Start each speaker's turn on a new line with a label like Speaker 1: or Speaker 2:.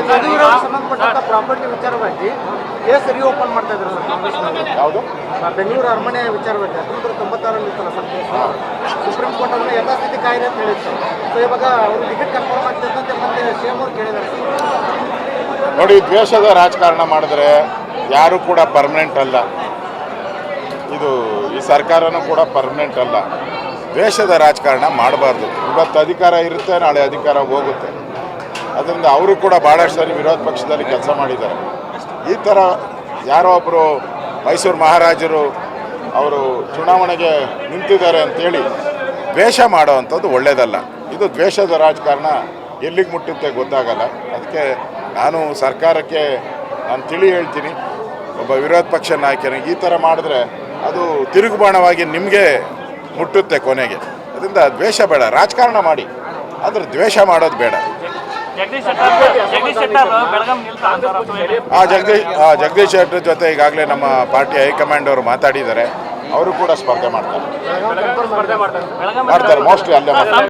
Speaker 1: ಸಂಬಂಧಪಟ್ಟಂತ ಪ್ರಾಪರ್ಟಿ ವಿಚಾರವಾಗಿ case reopen ಮಾಡ್ತಾ ಇದ್ರು ಸರ್
Speaker 2: ಯಾವುದು?
Speaker 1: ಬೆಂಗಳೂರು ಅರಮನೆ ವಿಚಾರವಾಗಿ ಹತ್ತೊಂಬತ್ತು ತೊಂಬತ್ತಾರಲ್ಲಿ ಇತ್ತಲ್ಲ ಸರ್ ಸುಪ್ರೀಂ ಕೋರ್ಟ್ ಅವರು ಯಥಾಸ್ಥಿತಿ ಕಾಯಿದೆ ಅಂತ ಹೇಳಿತ್ತು ಸೊ ಇವಾಗ ಅವರು ಟಿಕೆಟ್ ಕನ್ಫರ್ಮ್ ಆಗ್ತಿದ್ದಂತೆ ಮತ್ತೆ ಸಿಎಂ ಅವ್ರು ಕೇಳಿದ್ದಾರೆ
Speaker 2: ನೋಡಿ ದ್ವೇಷದ ರಾಜಕಾರಣ ಮಾಡಿದ್ರೆ ಯಾರು ಕೂಡ ಪರ್ಮನೆಂಟ್ ಅಲ್ಲ. ಇದು ಈ ಸರ್ಕಾರನೂ ಕೂಡ ಪರ್ಮನೆಂಟ್ ಅಲ್ಲ. ದ್ವೇಷದ ರಾಜಕಾರಣ ಮಾಡಬಾರ್ದು. ಇವತ್ತು ಅಧಿಕಾರ ಇರುತ್ತೆ ನಾಳೆ ಅಧಿಕಾರ ಹೋಗುತ್ತೆ. ಅದರಿಂದ ಅವರು ಕೂಡ ಭಾಳಷ್ಟು ಸರಿ ವಿರೋಧ ಪಕ್ಷದಲ್ಲಿ ಕೆಲಸ ಮಾಡಿದ್ದಾರೆ. ಈ ಥರ ಯಾರೋ ಒಬ್ಬರು ಮೈಸೂರು ಮಹಾರಾಜರು ಅವರು ಚುನಾವಣೆಗೆ ನಿಂತಿದ್ದಾರೆ ಅಂತೇಳಿ ದ್ವೇಷ ಮಾಡೋವಂಥದ್ದು ಒಳ್ಳೆಯದಲ್ಲ ಇದು ದ್ವೇಷದ ರಾಜಕಾರಣ ಎಲ್ಲಿಗೆ ಮುಟ್ಟುತ್ತೆ ಗೊತ್ತಾಗಲ್ಲ. ಅದಕ್ಕೆ ನಾನು ಸರ್ಕಾರಕ್ಕೆ ನಾನು ತಿಳಿ ಹೇಳ್ತೀನಿ, ಒಬ್ಬ ವಿರೋಧ ಪಕ್ಷ ನಾಯಕನಿಗೆ ಈ ಥರ ಮಾಡಿದ್ರೆ ಅದು ತಿರುಗುಬಾಣವಾಗಿ ನಿಮಗೆ ಮುಟ್ಟುತ್ತೆ ಕೊನೆಗೆ. ಅದರಿಂದ ದ್ವೇಷ ಬೇಡ, ರಾಜಕಾರಣ ಮಾಡಿ. ಆದರೆ ದ್ವೇಷ ಮಾಡೋದು ಬೇಡ. ಆ ಜಗದೀಶ್ ಆ ಜಗದೀಶ್ ಶೆಟ್ಟರ್ ಜೊತೆ ಈಗಾಗಲೇ ನಮ್ಮ ಪಾರ್ಟಿ ಹೈಕಮಾಂಡ್ ಅವರು ಮಾತಾಡಿದ್ದಾರೆ. ಅವರು ಕೂಡ ಸ್ಪರ್ಧೆ ಮಾಡ್ತಾರೆ. ಮಾಡ್ತಾರೆ. ಮೋಸ್ಟ್ಲಿ ಅಲ್ಲೇ ಮಾಡ್ತಾರೆ